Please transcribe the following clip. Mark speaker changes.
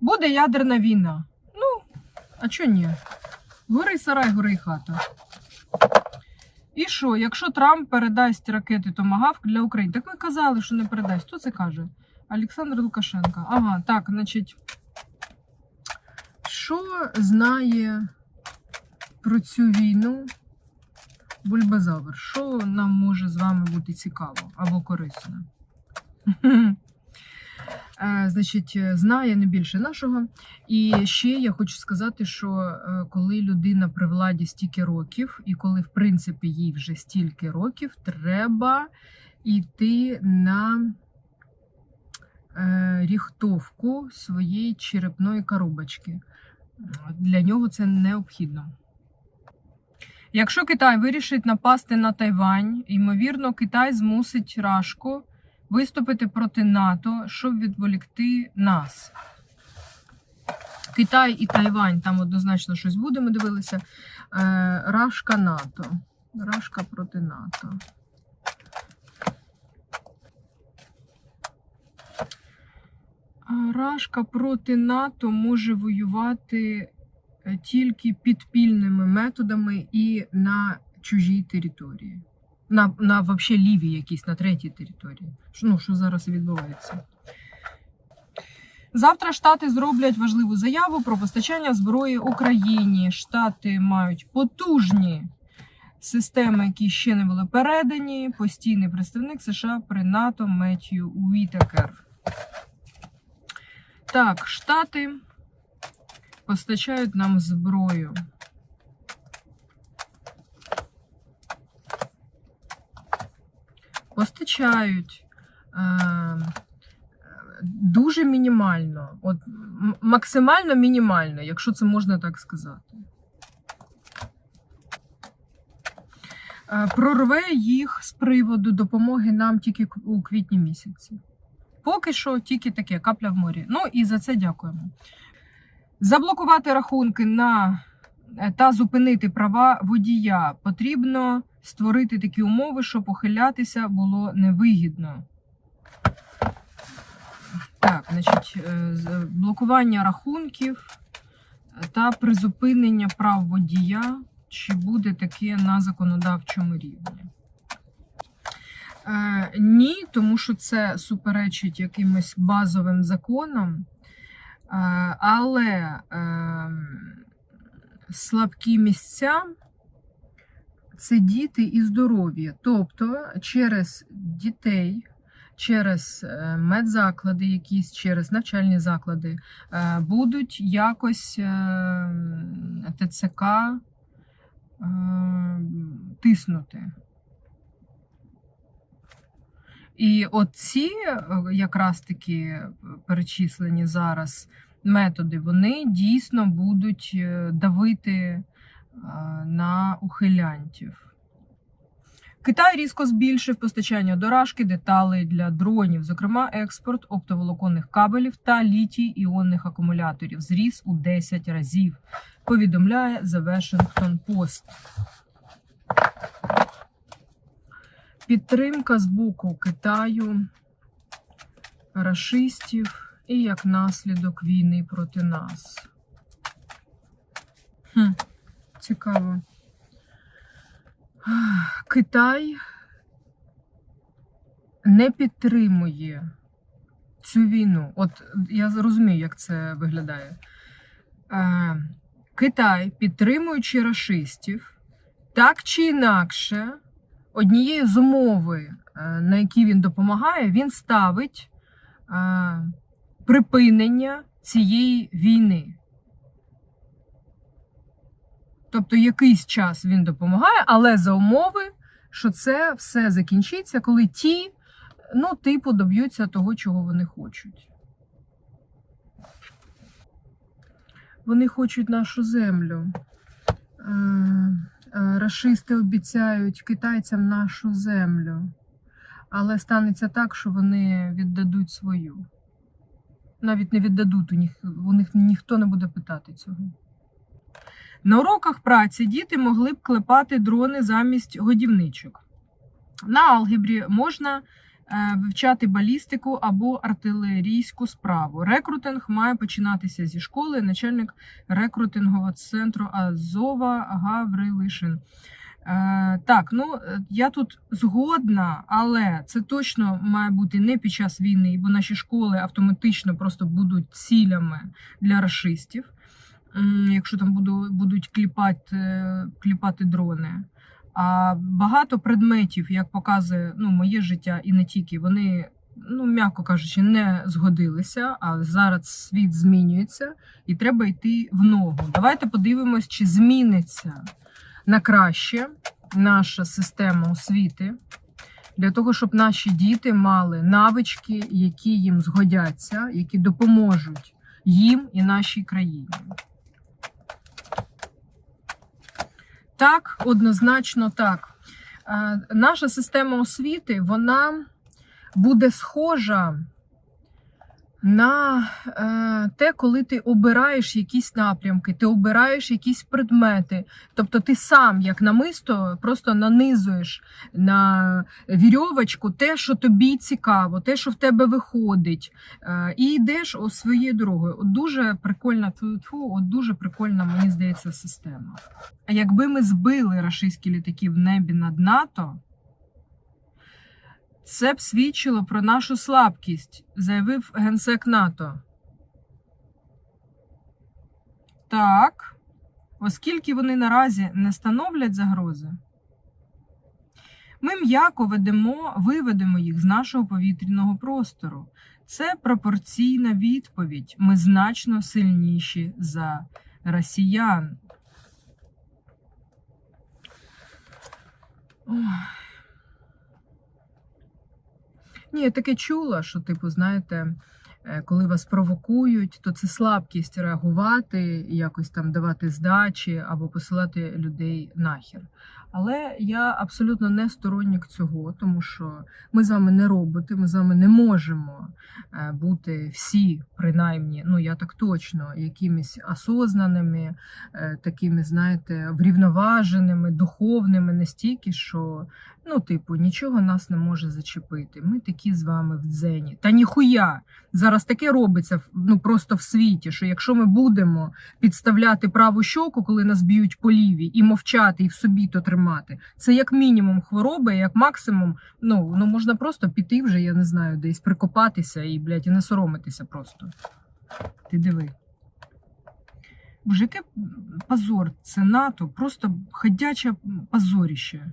Speaker 1: Буде ядерна війна. Ну, а чого ні? Гори сарай, гори хата. І що, якщо Трамп передасть ракети Томагавк для України? Так ви казали, що не передасть. Хто це каже? Олександр Лукашенко. Ага, так, значить. Що знає про цю війну Бульбазавр? Що нам може з вами бути цікаво або корисно? Е, Значить, е, знає не більше нашого. І ще я хочу сказати, що е, коли людина при владі стільки років, і коли в принципі їй вже стільки років, треба йти на ріхтовку своєї черепної коробочки. Для нього це необхідно. Якщо Китай вирішить напасти на Тайвань, ймовірно, Китай змусить Рашку виступити проти НАТО, щоб відволікти нас. Китай і Тайвань там однозначно щось буде, ми дивилися. Е, Рашка НАТО. Рашка проти НАТО. Рашка проти НАТО може воювати е, тільки підпільними методами і на чужій території. На, на вообще лівій якійсь, на третій території. Ну, що зараз відбувається. Завтра Штати зроблять важливу заяву про постачання зброї Україні. Штати мають потужні системи, які ще не були передані. Постійний представник США при НАТО Меттью Уітакер. Так, Штати постачають нам зброю. Постачають. Е, дуже мінімально, от максимально мінімально, якщо це можна так сказати. Е, Прорве їх з приводу допомоги нам тільки у квітні місяці. Поки що тільки таке капля в морі. Ну і за це дякуємо. Заблокувати рахунки на е, та зупинити права водія потрібно створити такі умови, щоб ухилятися було невигідно. Так, значить, е, блокування рахунків та призупинення прав водія. Чи буде таке на законодавчому рівні? Е, ні, тому що це суперечить якимось базовим законам. Е, але е, слабкі місця це діти і здоров'я. Тобто через дітей через е, медзаклади, якісь через навчальні заклади е, будуть якось е, ТЦК тиснути. І оці якраз таки перечислені зараз методи, вони дійсно будуть давити на ухилянтів. Китай різко збільшив постачання доражки, деталей для дронів, зокрема, експорт оптоволоконних кабелів та літій іонних акумуляторів зріс у 10 разів. Повідомляє The Washington Post. Підтримка з боку Китаю, рашистів і як наслідок війни проти нас. Хм, цікаво. Китай не підтримує цю війну. От я розумію, як це виглядає. Е, Китай, підтримуючи рашистів, так чи інакше, однією з умови, е, на які він допомагає, він ставить е, припинення цієї війни. Тобто якийсь час він допомагає, але за умови, що це все закінчиться, коли ті, ну, типу, доб'ються того, чого вони хочуть. Вони хочуть нашу землю. Е, е, Рашисти обіцяють китайцям нашу землю. Але станеться так, що вони віддадуть свою. Навіть не віддадуть, у них, у них ніхто не буде питати цього. На уроках праці діти могли б клепати дрони замість годівничок. На алгебрі можна е, вивчати балістику або артилерійську справу. Рекрутинг має починатися зі школи. Начальник рекрутингового центру Азова Гаврилишин. Е, так, ну е, я тут згодна, але це точно має бути не під час війни, бо наші школи автоматично просто будуть цілями для рашистів, м, якщо там буду, будуть кліпати, е, кліпати дрони. А багато предметів, як показує ну, моє життя, і не тільки, вони, ну, м'яко кажучи, не згодилися. А зараз світ змінюється і треба йти в ногу. Давайте подивимось, чи зміниться на краще наша система освіти для того, щоб наші діти мали навички, які їм згодяться, які допоможуть їм і нашій країні. Так, однозначно так. Е, Наша система освіти вона буде схожа на е, те, коли ти обираєш якісь напрямки, ти обираєш якісь предмети. Тобто ти сам, як намисто, просто нанизуєш на вірьовочку те, що тобі цікаво, те, що в тебе виходить, е, і йдеш о, своєю дорогою. От дуже прикольна тьфу-тьфу, от дуже прикольна, мені здається, система. А якби ми збили рашистські літаки в небі над НАТО, це б свідчило про нашу слабкість, заявив генсек НАТО. Так, оскільки вони наразі не становлять загрози, ми м'яко ведемо, виведемо їх з нашого повітряного простору. Це пропорційна відповідь. Ми значно сильніші за росіян. Ой. Ні, я таке чула, що, типу, знаєте, е, коли вас провокують, то це слабкість реагувати, якось там давати здачі або посилати людей нахер. Але я абсолютно не сторонник цього, тому що ми з вами не роботи, ми з вами не можемо е, бути всі, принаймні, ну я так точно, якимись осознаними, е, такими, знаєте, врівноваженими, духовними настільки, що ну, типу, нічого нас не може зачепити. Ми такі з вами в дзені. Та ніхуя! Зараз таке робиться ну, просто в світі, що якщо ми будемо підставляти праву щоку, коли нас б'ють по лівій, і мовчати, і в собі то тримати, це як мінімум хвороба, як максимум, ну, ну можна просто піти вже, я не знаю, десь прикопатися і, блядь, і не соромитися просто. Ти диви. Боже, яке позор, це НАТО, просто ходяче позоріще.